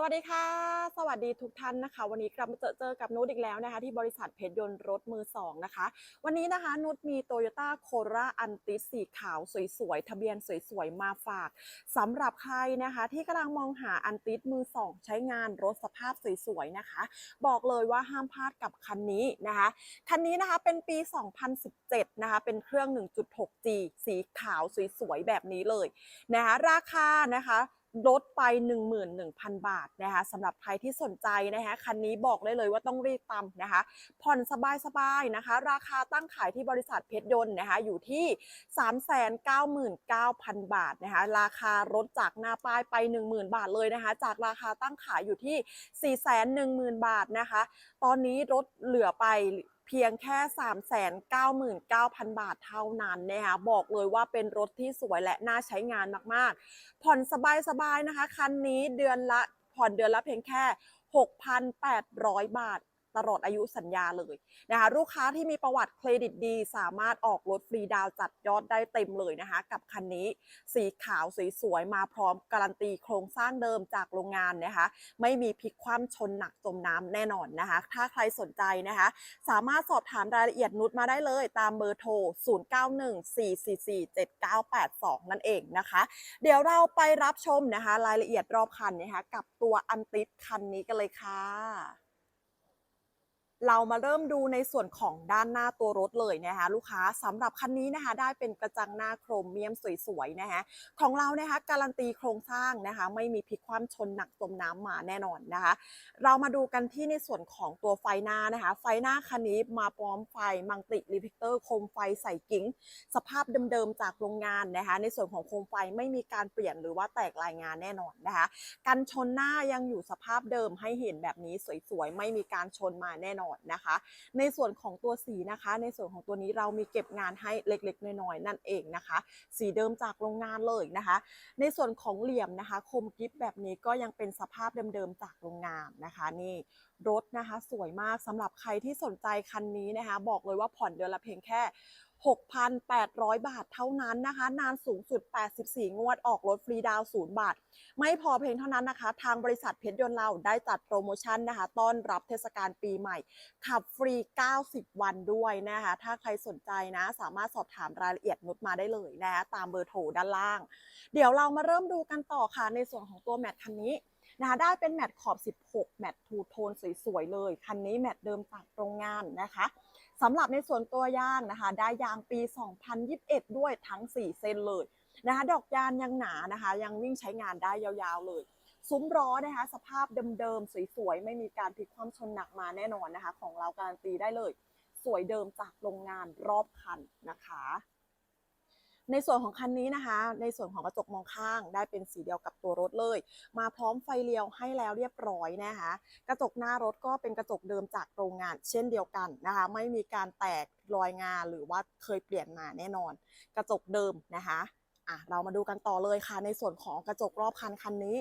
สวัสดีค่ะ สวัสดีทุกท่านนะคะ วันนี้กลับมาเจอเจอกับนุชอีกแล้วนะคะ ที่บริษัทเพชรยนต์รถมือสองนะคะ วันนี้นะคะนุชมี Toyota Corolla Antis สีขาวสวยๆ ทะเบียนสวยๆ มาฝากสำหรับใครนะคะ ที่กำลังมองหาอันติสมือสองใช้งานรถสภาพสวยๆนะคะ บอกเลยว่าห้ามพลาดกับคันนี้นะคะ คันนี้นะคะเป็นปี 2017 นะคะ เป็นเครื่อง 1.6G สีขาวสวยๆ แบบนี้เลยนะคะ ราคานะคะ ลดไป 11,000 บาทนะคะสำหรับใครที่สนใจนะคะคันนี้บอกได้เลยว่าต้องรีบตามนะคะผ่อนสบายๆนะคะ ราคาตั้งขายที่บริษัทเพชรยนต์นะคะอยู่ที่ 399,000 บาทนะคะราคารถจากหน้าป้ายไป 10,000 บาทเลยนะคะ จากราคาตั้งขายอยู่ที่ 410,000 บาทนะคะ ตอนนี้รถเหลือไป เพียงแค่ 399,000 บาทเท่านั้นนะคะบอกเลยว่าเป็นรถที่สวยและน่าใช้งานมากๆ ผ่อนสบายๆนะคะ คันนี้เดือนละผ่อนเดือนละเพียงแค่ 6,800 บาท ตลอดอายุสัญญาเลยนะคะลูกค้าที่มีประวัติเครดิตดี สามารถออกรถฟรีดาวจัดยอดได้เต็มเลยนะคะ กับคันนี้สีขาวสวยๆมาพร้อมการันตีโครงสร้างเดิมจากโรงงานนะคะ ไม่มีพลิกคว่ำชนหนักจมน้ำแน่นอนนะคะ ถ้าใครสนใจนะคะ สามารถสอบถามรายละเอียดนุชมาได้เลยตามเบอร์โทร 0914447982 นั่นเองนะคะ เดี๋ยวเราไปรับชมนะคะ รายละเอียดรอบคันนะคะกับตัวอันติสคันนี้กันเลยค่ะ เรามาเริ่มดูในส่วนของด้านหน้าตัวรถเลยนะคะลูกค้าสำหรับคันนี้นะคะ ได้เป็นกระจังหน้าโครเมียมสวยๆนะคะของเรานะคะการันตีโครงสร้างนะคะ ไม่มีพลิกคว่ำชนหนักจมน้ำมาแน่นอนนะคะ เรามาดูกันที่ในส่วนของตัวไฟหน้านะคะ ไฟหน้าคันนี้มาพร้อมไฟมังติรีพิเตอร์โคมไฟใส่กิ้ง สภาพเดิมๆจากโรงงานนะคะ ในส่วนของโคมไฟไม่มีการเปลี่ยนหรือว่าแตกรายงานแน่นอนนะคะ กันชนหน้ายังอยู่สภาพเดิมให้เห็นแบบนี้สวยๆไม่มีการชนมาแน่นอนนะคะ ในส่วนของตัวสีนะคะ ในส่วนของตัวนี้เรามีเก็บงานให้เล็กๆน้อยๆนั่นเองนะคะ สีเดิมจากโรงงานเลยนะคะ ในส่วนของเหลี่ยมนะคะ คมกิฟแบบนี้ก็ยังเป็นสภาพเดิมๆจากโรงงานนะคะนี่รถนะคะ สวยมากสำหรับใครที่สนใจคันนี้นะคะ บอกเลยว่าผ่อนเดือนละเพียงแค่ 6,800 บาทเท่านั้นนะคะ นานสูงสุด 84 งวดออกรถฟรีดาวน์0บาท ไม่พอเพียงเท่านั้นนะคะ ทางบริษัทเพชรยนต์เราได้จัดโปรโมชั่นนะคะ ต้อนรับเทศกาลปีใหม่ ขับฟรี 90 วันด้วยนะคะ ถ้าใครสนใจนะ สามารถสอบถามรายละเอียดนุชมาได้เลยนะคะตามเบอร์โทรด้านล่าง เดี๋ยวเรามาเริ่มดูกันต่อค่ะ ในส่วนของตัวแมทคันนี้นะคะได้เป็นแมทขอบ 16 แมททูโทนสวยๆเลย คันนี้แมทเดิมจากโรงงานนะคะ สำหรับในส่วนตัวยางนะคะได้ยางปี 2021 ด้วยทั้ง 4 เส้นเลยนะคะดอกยางยังหนานะคะ ยังวิ่งใช้งานได้ยาวๆเลย ซุ้มล้อนะคะ สภาพเดิมๆ สวยๆ ไม่มีการพลิกความชนหนักมาแน่นอนนะคะ ของเราการันตีได้เลย สวยเดิมจากโรงงานรอบคันนะคะ ในส่วนของคันนี้นะคะ ในส่วนของกระจกมองข้างได้เป็นสีเดียวกับตัวรถเลย มาพร้อมไฟเลี้ยวให้แล้วเรียบร้อยนะคะ กระจกหน้ารถก็เป็นกระจกเดิมจากโรงงาน เช่นเดียวกันนะคะ ไม่มีการแตกรอยงาหรือว่าเคยเปลี่ยนมาแน่นอน กระจกเดิมนะคะอะเรามาดูกันต่อเลยค่ะ ในส่วนของกระจกรอบคันคันนี้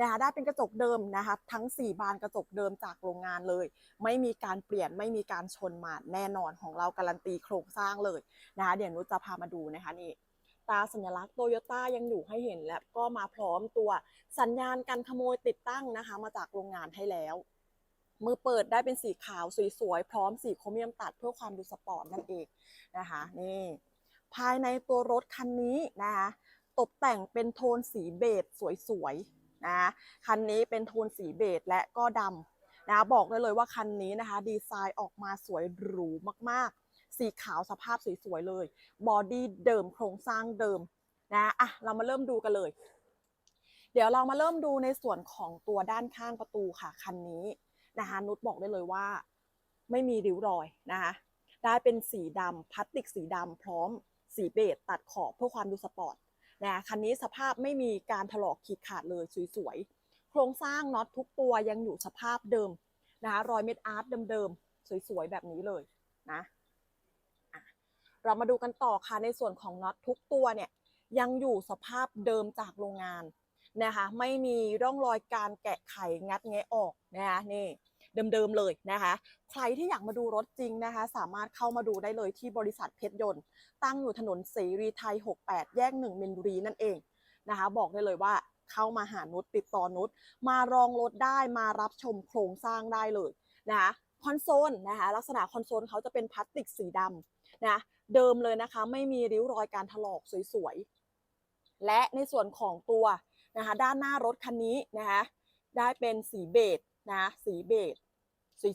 นะคะได้เป็นกระจกเดิมนะคะทั้ง 4 บานกระจกเดิมจากโรงงานเลย ไม่มีการเปลี่ยนไม่มีการชนมาแน่นอนของเราการันตีโครงสร้างเลยนะคะเดี๋ยวนุชจะพามาดูนะคะนี่ ตราสัญลักษณ์โตโยต้ายังอยู่ให้เห็นและก็มาพร้อมตัวสัญญาณการขโมยติดตั้งนะคะ มาจากโรงงานให้แล้ว มือเปิดได้เป็นสีขาวสวยๆ พร้อมสีโครเมียมตัดเพื่อความดูสปอร์ตนั่นเองนะคะนี่ภายในตัวรถคันนี้นะคะตกแต่งเป็นโทนสีเบจสวยๆนะคันนี้เป็นโทนสีเบจและก็ดำนะบอกได้เลยว่าคันนี้นะคะ ดีไซน์ออกมาสวยหรูมากๆ สีขาวสภาพสวยๆเลย บอดี้เดิมโครงสร้างเดิมนะอะเรามาเริ่มดูกันเลย เดี๋ยวเรามาเริ่มดูในส่วนของตัวด้านข้างประตูค่ะคันนี้นะคะนุชบอกได้เลยว่า ไม่มีริ้วรอยนะคะได้เป็นสีดำพลาสติกสีดำพร้อมสีเบจตัดขอบเพื่อความดูสปอร์ตนะคันนี้สภาพไม่มีการถลอกขีดขาดเลยสวยๆ โครงสร้างน็อตทุกตัวยังอยู่สภาพเดิมนะคะรอยเม็ดอาร์ตเดิมๆ สวยๆ แบบนี้เลยนะ เรามาดูกันต่อค่ะในส่วนของน็อตทุกตัวเนี่ยยังอยู่สภาพเดิมจากโรงงานนะคะไม่มีร่องรอยการแกะไขงัดแงะออกนะคะนี่เดิมๆเลยนะคะ ใครที่อยากมาดูรถจริงนะคะ สามารถเข้ามาดูได้เลยที่บริษัทเพชรยนต์ ตั้งอยู่ถนนเสรีไทย 68 แยก 1 มินบุรีนั่นเองนะคะ บอกได้เลยว่าเข้ามาหานุชติดต่อนุชมารองรถได้มารับชมโครงสร้างได้เลยนะคะคอนโซลนะคะลักษณะคอนโซลเขาจะเป็นพลาสติกสีดำนะ เดิมเลยนะคะ ไม่มีริ้วรอยการถลอกสวยๆ และในส่วนของตัวนะคะด้านหน้ารถคันนี้นะคะได้เป็นสีเบจนะสีเบจ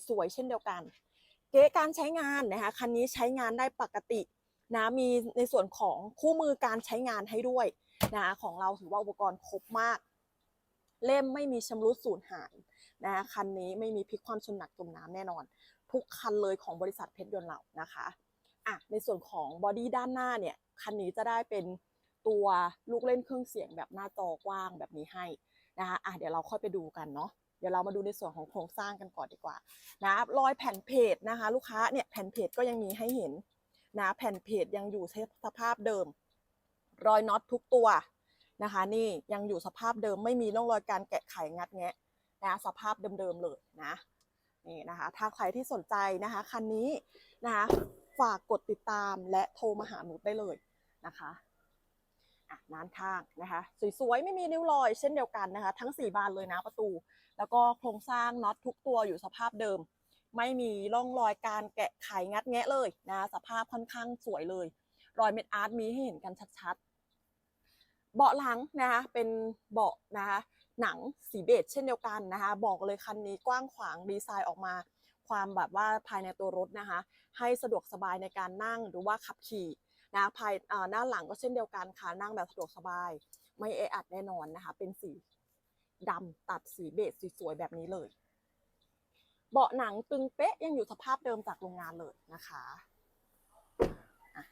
สวยๆ เช่นเดียวกัน เก๊การใช้งานนะคะคันนี้ใช้งานได้ปกตินะมีในส่วนของคู่มือการใช้งานให้ด้วยนะคะของเราถือว่าอุปกรณ์ครบมาก เล่มไม่มีชำรุดสูญหายนะคะคันนี้ไม่มีพลิกความชนหนักจมน้ำแน่นอน ทุกคันเลยของบริษัทเพชรยนต์เรานะคะ อะในส่วนของบอดี้ด้านหน้าเนี่ยคันนี้จะได้เป็นตัวลูกเล่นเครื่องเสียงแบบหน้าจอกว้างแบบนี้ให้นะคะอะเดี๋ยวเราค่อยไปดูกันเนาะเดี๋ยวเรามาดูในส่วนของโครงสร้างกันก่อนดีกว่านะรอยแผ่นเพจนะคะ ลูกค้าเนี่ยแผ่นเพจก็ยังมีให้เห็นนะแผ่นเพจยังอยู่สภาพเดิม รอยน็อตทุกตัวนะคะ นี่ยังอยู่สภาพเดิมไม่มีร่องรอยการแกะไขงัดแงะนะสภาพเดิมๆเลยนะนี่นะคะ ถ้าใครที่สนใจนะคะคันนี้นะคะ ฝากกดติดตามและโทรมาหาหนูได้เลยนะคะอะน้านข้างนะคะ สวยๆ ไม่มีริ้วรอยเช่นเดียวกันนะคะ ทั้ง 4 บานเลยนะประตู แล้วก็โครงสร้างน็อตทุกตัวอยู่สภาพเดิม ไม่มีร่องรอยการแกะไขงัดแงะเลยนะสภาพค่อนข้างสวยเลย รอยเม็ดอาร์ตมีให้เห็นกันชัดๆ เบาะหลังนะคะเป็นเบาะนะคะหนังสีเบจเช่นเดียวกันนะคะ บอกเลยคันนี้กว้างขวางดีไซน์ออกมา ความแบบว่าภายในตัวรถนะคะ ให้สะดวกสบายในการนั่งหรือว่าขับขี่นะภายหน้าหลังก็เช่นเดียวกันค่ะนั่งแบบสะดวกสบาย ไม่เออัดแน่นอนนะคะ เป็นสีดำตัดสีเบจสวยๆแบบนี้เลย เบาะหนังตึงเป๊ะยังอยู่สภาพเดิมจากโรงงานเลยนะคะะ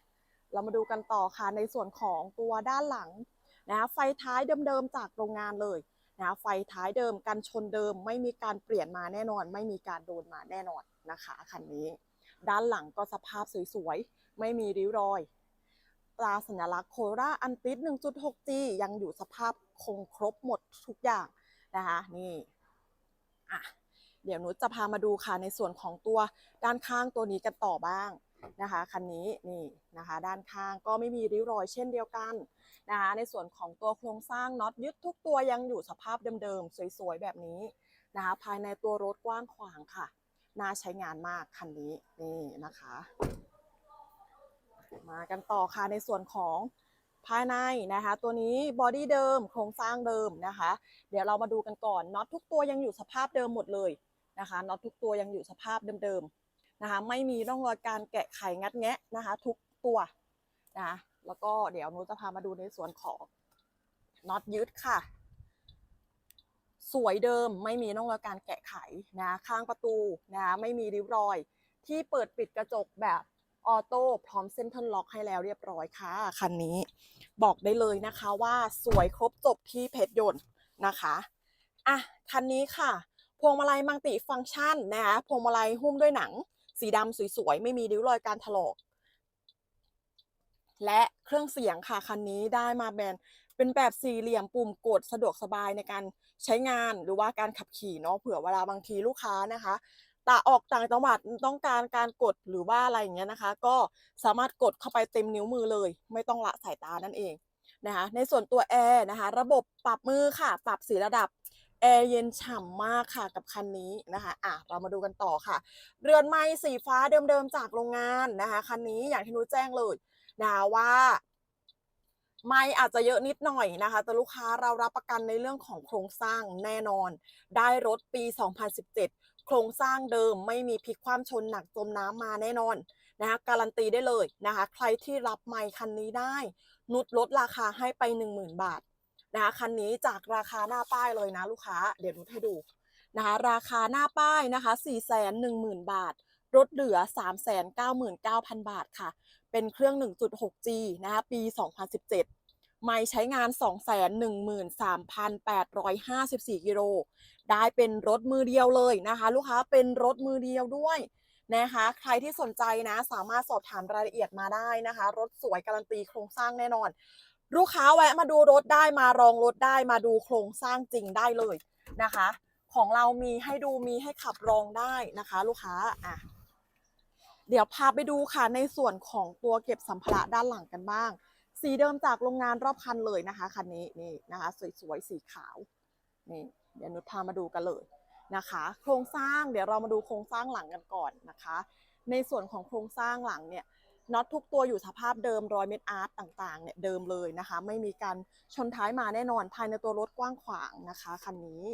เรามาดูกันต่อค่ะในส่วนของตัวด้านหลังนะคะไฟท้ายเดิมๆจากโรงงานเลย นะไฟท้ายเดิมกันชนเดิม ไม่มีการเปลี่ยนมาแน่นอน ไม่มีการโดนมาแน่นอนนะคะคันนี้ ด้านหลังก็สภาพสวยๆ ไม่มีริ้วรอยตราสัญลักษณ์โคราอันติส 1.6G ยังอยู่สภาพคงครบหมดทุกอย่างนะคะนี่อะเดี๋ยวนุชจะพามาดูค่ะในส่วนของตัวด้านข้างตัวนี้กันต่อบ้าง นะคะคันนี้นี่นะคะด้านข้างก็ไม่มีริ้วรอยเช่นเดียวกันนะคะในส่วนของตัวโครงสร้างน็อตยึดทุกตัวยังอยู่สภาพเดิมๆสวยๆแบบนี้นะคะภายในตัวรถกว้างขวางค่ะน่าใช้งานมากคันนี้นี่นะคะ มากันต่อค่ะในส่วนของภายในนะคะ ตัวนี้บอดี้เดิมโครงสร้างเดิมนะคะ เดี๋ยวเรามาดูกันก่อนน็อตทุกตัวยังอยู่สภาพเดิมหมดเลยนะคะน็อตทุกตัวยังอยู่สภาพเดิมๆ นะคะ ไม่มีร่องรอยการแกะไขงัดแงะนะคะ ทุกตัวนะแล้วก็เดี๋ยวนุจะพามาดูในส่วนของน็อตยึดค่ะ สวยเดิมไม่มีร่องรอยการแกะไขนะข้างประตูนะไม่มีริ้วรอย ที่เปิดปิดกระจกแบบออโต้พร้อมเซ็นทรัลล็อกให้แล้วเรียบร้อยค่ะคันนี้บอกได้เลยนะคะว่าสวยครบจบที่เพชรยนต์นะคะอะคันนี้ค่ะ พวงมาลัยมังติฟังก์ชันนะคะพวงมาลัยหุ้มด้วยหนัง สีดำสวยๆ ไม่มีริ้วรอยการถลอก และเครื่องเสียงค่ะ คันนี้ได้มาแบนเป็นแบบสี่เหลี่ยมปุ่มกดสะดวกสบายในการใช้งานหรือว่าการขับขี่เนาะเผื่อเวลาบางทีลูกค้านะคะตาออกต่างจังหวัดต้องการการกดหรือว่าอะไรอย่างเงี้ยนะคะ ก็สามารถกดเข้าไปเต็มนิ้วมือเลย ไม่ต้องละสายตานั่นเองนะคะในส่วนตัวแอร์นะคะ ระบบปรับมือค่ะ ปรับสีระดับ แอร์เย็นฉ่ำมากค่ะกับคันนี้นะคะอะเรามาดูกันต่อค่ะ เรือนไม้สีฟ้าเดิมๆจากโรงงานนะคะคันนี้อย่างที่นุ้ยแจ้งเลยนะะว่าไม่อาจจะเยอะนิดหน่อยนะคะ แต่ลูกค้าเรารับประกันในเรื่องของโครงสร้างแน่นอน ได้รถปี 2017 โครงสร้างเดิมไม่มีพลิกความชนหนักจมน้ำมาแน่นอนนะคะการันตีได้เลยนะคะ ใครที่รับไมค์คันนี้ได้ นุดลดราคาให้ไป 10,000 บาท นะคะคันนี้จากราคาหน้าป้ายเลยนะลูกค้า เดี๋ยวนุดให้ดูนะคะราคาหน้าป้ายนะคะ 410,000 บาทรถเหลือ 399,000 บาทค่ะ เป็นเครื่อง 1.6G นะคะปี 2017 ไม่ใช้งาน 213,854 กิโล ได้เป็นรถมือเดียวเลยนะคะ ลูกค้าเป็นรถมือเดียวด้วยนะคะ ใครที่สนใจนะ สามารถสอบถามรายละเอียดมาได้นะคะ รถสวยการันตีโครงสร้างแน่นอน ลูกค้าแวะมาดูรถได้มารองรถได้มาดูโครงสร้างจริงได้เลยนะคะ ของเรามีให้ดูมีให้ขับรองได้นะคะ ลูกค้าอะเดี๋ยวพาไปดูค่ะในส่วนของตัวเก็บสัมภาระด้านหลังกันบ้าง สีเดิมจากโรงงานรอบคันเลยนะคะคันนี้นี่นะคะ สวยๆสีขาวนี่เดี๋ยวนุชพามาดูกันเลยนะคะ โครงสร้างเดี๋ยวเรามาดูโครงสร้างหลังกันก่อนนะคะ ในส่วนของโครงสร้างหลังเนี่ย น็อตทุกตัวอยู่สภาพเดิมรอยเม็ดอาร์ตต่างๆเนี่ยเดิมเลยนะคะ ไม่มีการชนท้ายมาแน่นอนภายในตัวรถกว้างขวางนะคะคันนี้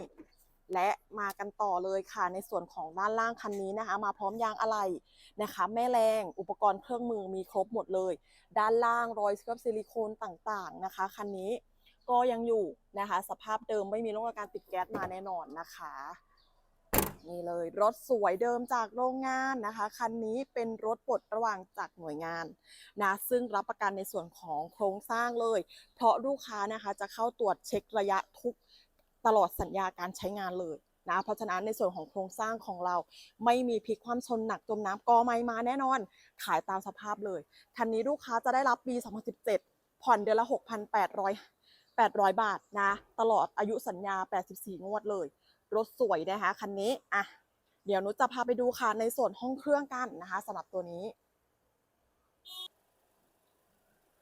และมากันต่อเลยค่ะในส่วนของด้านล่างคันนี้นะคะ มาพร้อมยางอะไหล่นะคะ แม่แรงอุปกรณ์เครื่องมือมีครบหมดเลย ด้านล่างรอยสครับซิลิโคนต่างๆนะคะคันนี้ก็ยังอยู่นะคะ สภาพเดิมไม่มีร่องรอยการติดแก๊สมาแน่นอนนะคะ นี่เลย รถสวยเดิมจากโรงงานนะคะ คันนี้เป็นรถปลดระหว่างจากหน่วยงานนะซึ่งรับประกันในส่วนของโครงสร้างเลย เพราะลูกค้านะคะจะเข้าตรวจเช็คระยะทุกตลอดสัญญาการใช้งานเลยนะเพราะฉะนั้นในส่วนของโครงสร้างของเราไม่มีพลิกความชนหนักจมน้ำกอไม้มาแน่นอน ขายตามสภาพเลย คันนี้ลูกค้าจะได้รับปี 2017 ผ่อนเดือนละ 6,800 800 บาทนะ ตลอดอายุสัญญา 84 งวดเลย รถสวยนะคะคันนี้อะเดี๋ยวนุชจะพาไปดูค่ะในส่วนห้องเครื่องกันนะคะสำหรับตัวนี้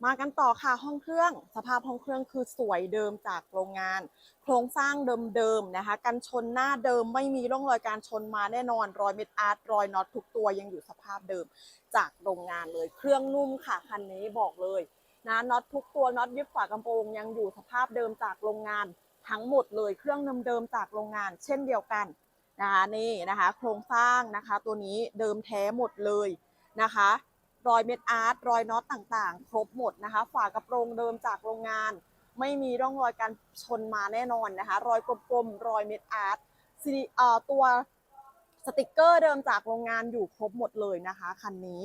มากันต่อค่ะห้องเครื่อง สภาพห้องเครื่องคือสวยเดิมจากโรงงาน โครงสร้างเดิมๆนะคะ กันชนหน้าเดิมไม่มีร่องรอยการชนมาแน่นอนรอยเม็ดอาร์ตรอยน็อตทุกตัวยังอยู่สภาพเดิมจากโรงงานเลย เครื่องนุ่มค่ะคันนี้บอกเลยนะน็อตทุกตัวน็อตยึดฝากระโปรงยังอยู่สภาพเดิมจากโรงงาน ทั้งหมดเลยเครื่องเดิมๆจากโรงงาน เช่นเดียวกันนะคะนี่นะคะ โครงสร้างนะคะตัวนี้เดิมแท้หมดเลยนะคะ รอยเม็ดอาร์ตรอยน็อตต่างๆ ครบหมดนะคะ ฝากระโปรงเดิมจากโรงงาน ไม่มีร่องรอยการชนมาแน่นอนนะคะ รอยกลมๆรอยเม็ดอาร์ตตัวสติกเกอร์เดิมจากโรงงานอยู่ครบหมดเลยนะคะคันนี้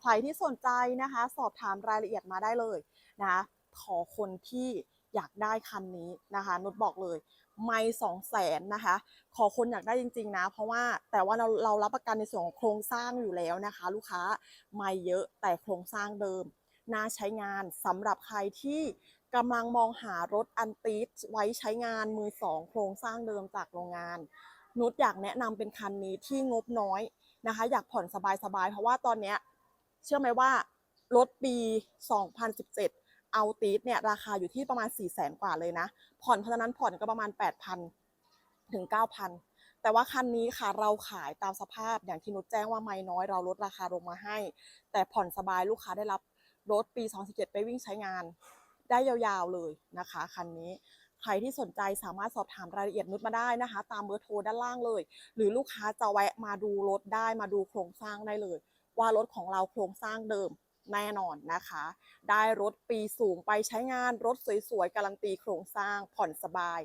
ใครที่สนใจนะคะ สอบถามรายละเอียดมาได้เลยนะคะขอคนที่ อยากได้คันนี้นะคะนุชบอกเลย ไม่สองแสนนะคะ ขอคนอยากได้จริง ๆ นะ เพราะว่าแต่ว่าเราเรารับประกันในส่วนของโครงสร้างอยู่แล้วนะคะ ลูกค้าไม่เยอะแต่โครงสร้างเดิมน่าใช้งานสำหรับใครที่กำลังมองหารถอันติสไว้ใช้งานมือสองโครงสร้างเดิมจากโรงงาน นุชอยากแนะนำเป็นคันนี้ที่งบน้อยนะคะ อยากผ่อนสบายๆ เพราะว่าตอนเนี้ยเชื่อไหมว่ารถปี 2017 เอาติสเนี่ยราคาอยู่ที่ประมาณ4 0 0แสนกว่าเลยนะ ผ่อนเพราะฉะนั้นผ่อนก็ประมาณ 8,000 ถึง 9,000 แต่ว่าคันนี้ค่ะเราขายตามสภาพอย่างที่นุชแจ้งว่าไม่น้อยเราลดราคาลงมาให้ แต่ผ่อนสบายลูกค้าได้รับรถปี 2017 ไปวิ่งใช้งานได้ยาวๆเลยนะคะคันนี้ใครที่สนใจสามารถสอบถามรายละเอียดนุชมาได้นะคะ ตามเบอร์โทรด้านล่างเลย หรือลูกค้าจะแวะมาดูรถได้มาดูโครงสร้างได้เลย ว่ารถของเราโครงสร้างเดิม แน่นอนนะคะ ได้รถปีสูงไปใช้งานรถสวยๆการันตีโครงสร้างผ่อนสบาย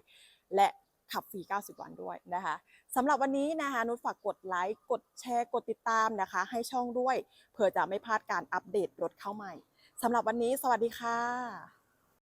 และขับฟรี 90 วันด้วยนะคะสำหรับวันนี้นะคะ นุชฝากกดไลค์ กดแชร์ กดติดตามนะคะ ให้ช่องด้วยเพื่อจะไม่พลาดการอัปเดตรถเข้าใหม่สำหรับวันนี้ สวัสดีค่ะ